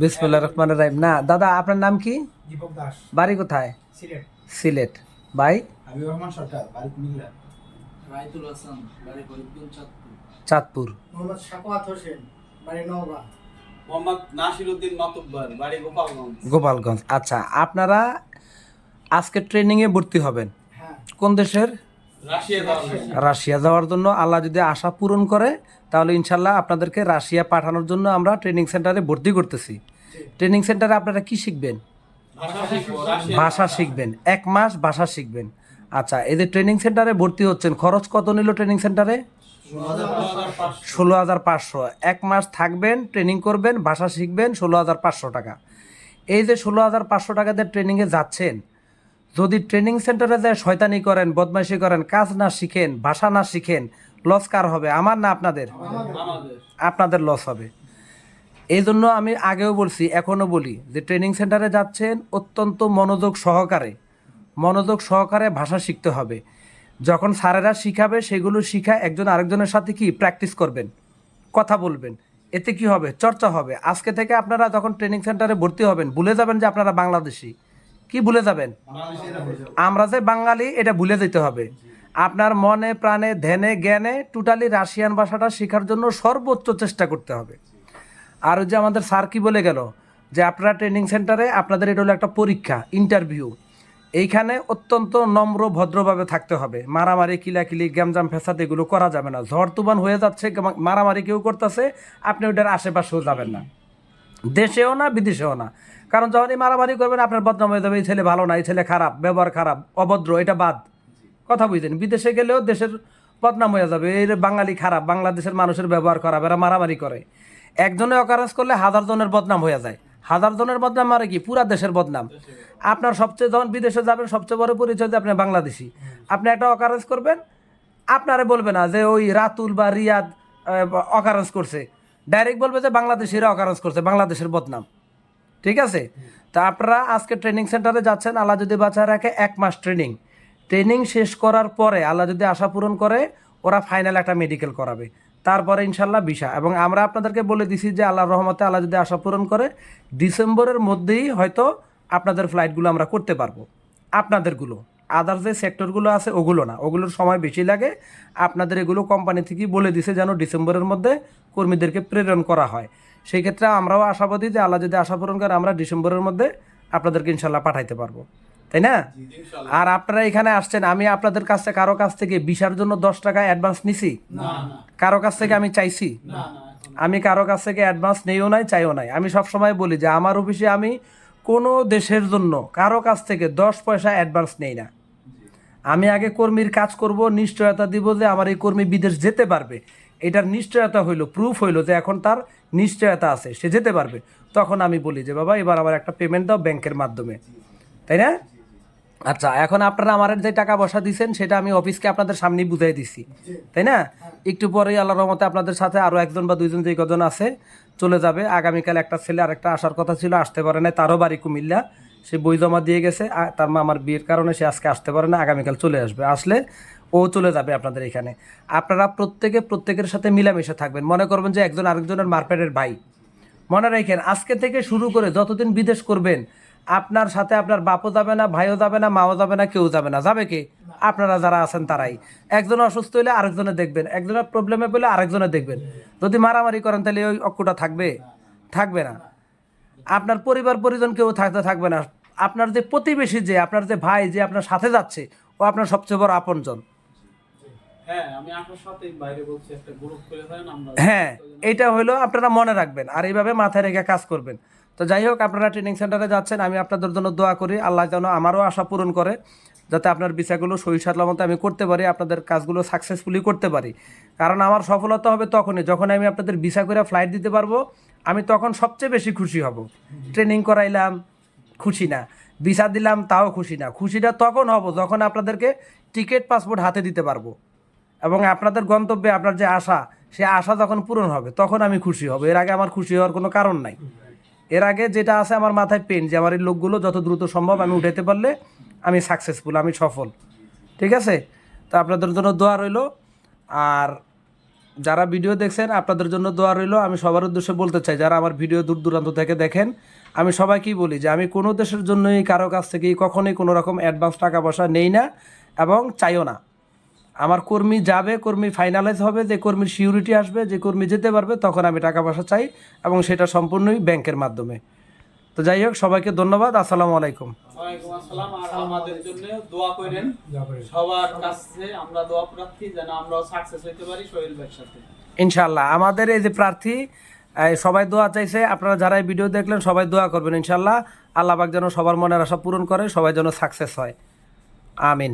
বিসমুল্লাহ রহমান রাহিম। না দাদা আপনার নাম কি? দীপক দাস। বাড়ি কোথায়? সিলেট। সিলেট। ভাই? হাবিব রহমান সরকার বাড়ি কুমিল্লা। রাইতুল হাসান বাড়ি ফরিদপুর চাঁদপুর। চাঁদপুর। মোহাম্মদ হোসেন বাড়ি নওগাঁ। মোহাম্মদ নাসির উদ্দিন বাড়ি গোপালগঞ্জ। গোপালগঞ্জ। আচ্ছা আপনারা আজকে ট্রেনিংয়ে ভর্তি হবেন। হ্যাঁ। কোন দেশের? রাশিয়া যাওয়ার জন্য। আল্লাহ যদি আশা পূরণ করে তাহলে ইনশাল্লাহ আপনাদেরকে রাশিয়া পাঠানোর জন্য আমরা ট্রেনিং সেন্টারে ভর্তি করতেছি। ট্রেনিং সেন্টারে আপনারা কি শিখবেন? ভাষা শিখবেন। এক মাস ভাষা শিখবেন। আচ্ছা এই যে ট্রেনিং সেন্টারে ভর্তি হচ্ছেন খরচ কত নিল ট্রেনিং সেন্টারে ষোলো হাজার পাঁচশো। এক মাস থাকবেন ট্রেনিং করবেন ভাষা শিখবেন ষোলো হাজার পাঁচশো টাকা। এই যে ষোলো হাজার পাঁচশো টাকাতে ট্রেনিংয়ে যাচ্ছেন যদি ট্রেনিং সেন্টারে যায়, শয়তানি করেন বদমাইশি করেন, কাজ না শিখেন, ভাষা না শিখেন লস কার হবে? আমার না আপনাদের? আপনাদের লস হবে। এই জন্য আমি আগেও বলছি এখনও বলি যে ট্রেনিং সেন্টারে যাচ্ছেন অত্যন্ত মনোযোগ সহকারে। মনোযোগ সহকারে ভাষা শিখতে হবে। যখন স্যারেরা শিখাবে, সেগুলো শিখা একজন আরেকজনের সাথে কি? প্র্যাকটিস করবেন, কথা বলবেন। এতে কি হবে? চর্চা হবে। আজকে থেকে আপনারা যখন ট্রেনিং সেন্টারে ভর্তি হবেন, ভুলে যাবেন যে আপনারা বাংলাদেশি। কি ভুলে যাবেন? আমরা যে বাঙালি, এটা ভুলে যেতে হবে। আপনার মনে, প্রাণে, ধ্যানে, জ্ঞানে টোটালি রাশিয়ান ভাষাটা শেখার জন্য সর্বোচ্চ চেষ্টা করতে হবে। আর যে আমাদের স্যার কি বলে গেল, যে আপনারা ট্রেনিং সেন্টারে আপনাদের এটা হলো একটা পরীক্ষা ইন্টারভিউ এইখানে অত্যন্ত নম্র, ভদ্রভাবে থাকতে হবে। মারামারি, কিলাকিলি, গ্যামজাম ফেসাদ এগুলো করা যাবে না। ঝড়, তুফান হয়ে যাচ্ছে, মারামারি কেউ করতেছে, আপনি ওটার আশেপাশেও যাবেন না। দেশেও না, বিদেশেও না। কারণ যখনই মারামারি করবেন, আপনার বদনাম হয়ে যাবে এই ছেলে ভালো না, এই ছেলে খারাপ, ব্যবহার খারাপ, অভদ্র, এটা বাদ। কথা বুঝছেন বিদেশে গেলেও দেশের বদনাম হয়ে যাবে। যে বাঙালি খারাপ, বাংলাদেশের মানুষের ব্যবহার খারাপ, এরা মারামারি করে। একজনে অকারেন্স করলে হাজার জনের বদনাম হয়ে যায়। হাজার জনের বদনাম মানে কি? পুরা দেশের বদনাম। আপনার সবচেয়ে যখন বিদেশে যাবেন, সবচেয়ে বড় পরিচয় যে আপনি বাংলাদেশি। আপনি একটা অকারেন্স করবেন, আপনারে বলবে না যে ওই রাতুল বা রিয়াদ অকারেন্স করছে। ডাইরেক্ট বলবে যে বাংলাদেশিরা অকারেন্স করছে, বাংলাদেশের বদনাম। ঠিক আছে? তা আপনারা আজকে ট্রেনিং সেন্টারে যাচ্ছেন, আল্লাহ যদি বাঁচায় রাখে এক মাস ট্রেনিং ট্রেনিং শেষ করার পরে আল্লাহ যদি আশা পূরণ করে, ওরা ফাইনাল একটা মেডিকেল করাবে। তারপরে ইনশাল্লাহ ভিসা এবং আমরা আপনাদেরকে বলে দিছি যে আল্লাহর রহমতে আল্লাহ যদি আশা পূরণ করে ডিসেম্বরের মধ্যেই হয়তো আপনাদের ফ্লাইটগুলো আমরা করতে পারব। আপনাদেরগুলো। আদার যে সেক্টরগুলো আছে ওগুলো না। ওগুলোর সময় বেশি লাগে। আপনাদের এগুলো কোম্পানি থেকেই বলে দিছে যেন ডিসেম্বরের মধ্যে কর্মীদেরকে প্রেরণ করা হয়। সেই ক্ষেত্রে আমরাও আশাবাদী যে আল্লাহ যদি আশা পূরণ করে আমরা ডিসেম্বরের মধ্যে আপনাদেরকে ইনশাল্লাহ পাঠাইতে পারব। তাই না? আর আপনারা এখানে আসছেন আমি আপনাদের কাছ থেকে কারও কাছ থেকে বিশার জন্য দশ টাকা অ্যাডভান্স নিছি? কারও কাছ থেকে আমি চাইছি? আমি কারও কাছ থেকে অ্যাডভান্স নেইও নাই চাইও নাই। আমি সব সময় বলি যে আমার অফিসে আমি কোনো দেশের জন্য কারও কাছ থেকে দশ পয়সা অ্যাডভান্স নেই না। আমি আগে কর্মীর কাজ করব, নিশ্চয়তা দিব যে আমার এই কর্মী বিদেশ যেতে পারবে। এটার নিশ্চয়তা হইল প্রুফ হইল যে এখন তার নিশ্চয়তা আছে, সে যেতে পারবে। তখন আমি বলি যে, বাবা, এবার আমার একটা পেমেন্ট দাও ব্যাংকের মাধ্যমে। তাই না? আচ্ছা এখন আপনারা আমার যে টাকা পয়সা দিচ্ছেন সেটা আমি অফিসকে আপনাদের সামনেই বুঝাই দিছি। তাই না? একটু পরেই আল্লাহর রহমতে আপনাদের সাথে আরও একজন বা দুইজন যে কজন আছে, চলে যাবে। আগামীকাল একটা ছেলে আরেকটা আসার কথা ছিল, আসতে পারে না তারও বাড়ি কুমিল্লা। সে বই জমা দিয়ে গেছে তার মা আমার বিয়ের কারণে সে আজকে আসতে পারে না, আগামীকাল চলে আসবে। আসলে ও চলে যাবে আপনাদের এখানে। আপনারা প্রত্যেকে প্রত্যেকের সাথে মিলামিশে থাকবেন। মনে করবেন যে একজন আরেকজনের মারপেটের ভাই। মনে রাখেন, আজকে থেকে শুরু করে যতদিন বিদেশ করবেন, আপনার সাথে আপনার বাপও যাবে না, ভাইও যাবে না, মাও যাবে না, কেউ যাবে না। যাবে কে? আপনারা যারা আছেন তারাই। একজন অসুস্থ হলে আরেকজনে দেখবেন, একজনের প্রবলেমে পেলে আরেকজনে দেখবেন। যদি মারামারি করেন তাহলে ওই অক্কুটা থাকবে? থাকবে না। আপনার পরিবার পরিজন কেউ থাকতে থাকবে না। আপনার যে প্রতিবেশী যে আপনার যে ভাই যে আপনার সাথে যাচ্ছে ও আপনার সবচেয়ে বড় আপনজন। হ্যাঁ আমি আপনার সাথে বাইরে বলছি একটা গ্রুপ করে দেন আমরা হ্যাঁ এটা হলো আপনারা মনে রাখবেন আর এইভাবে মাথায় রেখে কাজ করবেন। তো যাই হোক আপনারা ট্রেনিং সেন্টারে যাচ্ছেন আমি আপনাদের জন্য দোয়া করি আল্লাহ যেন আমারও আশা পূরণ করে যাতে আপনার বিষয়গুলো সহি সালামতে আমি করতে পারি আপনাদের কাজগুলো সাকসেসফুলি করতে পারি। কারণ আমার সফলতা হবে তখনই যখন আমি আপনাদের ভিসা করে ফ্লাইট দিতে পারব আমি তখন সবচেয়ে বেশি খুশি হব। ট্রেনিং করাইলাম খুশি না। ভিসা দিলাম, তাও খুশি না। খুশিটা তখন হব যখন আপনাদেরকে টিকিট, পাসপোর্ট হাতে দিতে পারব। এবং আপনাদের গন্তব্যে আপনার যে আশা, সে আশা যখন পূরণ হবে, তখন আমি খুশি হব। এর আগে আমার খুশি হওয়ার কোনো কারণ নাই। এর আগে যেটা আছে আমার মাথায় পেন যে আমার এই লোকগুলো যত দ্রুত সম্ভব আমি উঠাতে পারলে আমি সাকসেসফুল আমি সফল। ঠিক আছে? তো আপনাদের জন্য দোয়া রইল। আর যারা ভিডিও দেখছেন, আপনাদের জন্য দোয়া রইল। আমি সবার উদ্দেশ্যে বলতে চাই, যারা আমার ভিডিও দূর দূরান্ত থেকে দেখেন, আমি সবাইকেই বলি যে আমি কোনো দেশের জন্যই কারও কাছ থেকেই কখনোই কোনো রকম অ্যাডভান্স টাকা পয়সা নেই না এবং চাইও না। আমার কর্মী যাবে, কর্মী ফাইনালাইজ হবে, যে কর্মীর সিউরিটি আসবে, যে কর্মী যেতে পারবে, তখন আমি টাকা পয়সা চাই এবং সেটা সম্পূর্ণই ব্যাংকের মাধ্যমে। তো যাই হোক সবাইকে ধন্যবাদ আসসালামু আলাইকুম। ওয়ালাইকুম আসসালাম। আর আমাদের জন্য দোয়া করেন। সবার কাছে আমরা দোয়া প্রার্থী যেন আমরাও সাকসেস হইতে পারি সোহেল ভাইয়ের সাথে। ইনশাল্লাহ আমাদের এই যে প্রার্থী সবাই দোয়া চাইছে আপনারা যারা এই ভিডিও দেখলেন সবাই দোয়া করবেন ইনশাল্লাহ আল্লাহ পাক যেন সবার মনের আশা পূরণ করে সবাই যেন সাকসেস হয়। আমিন।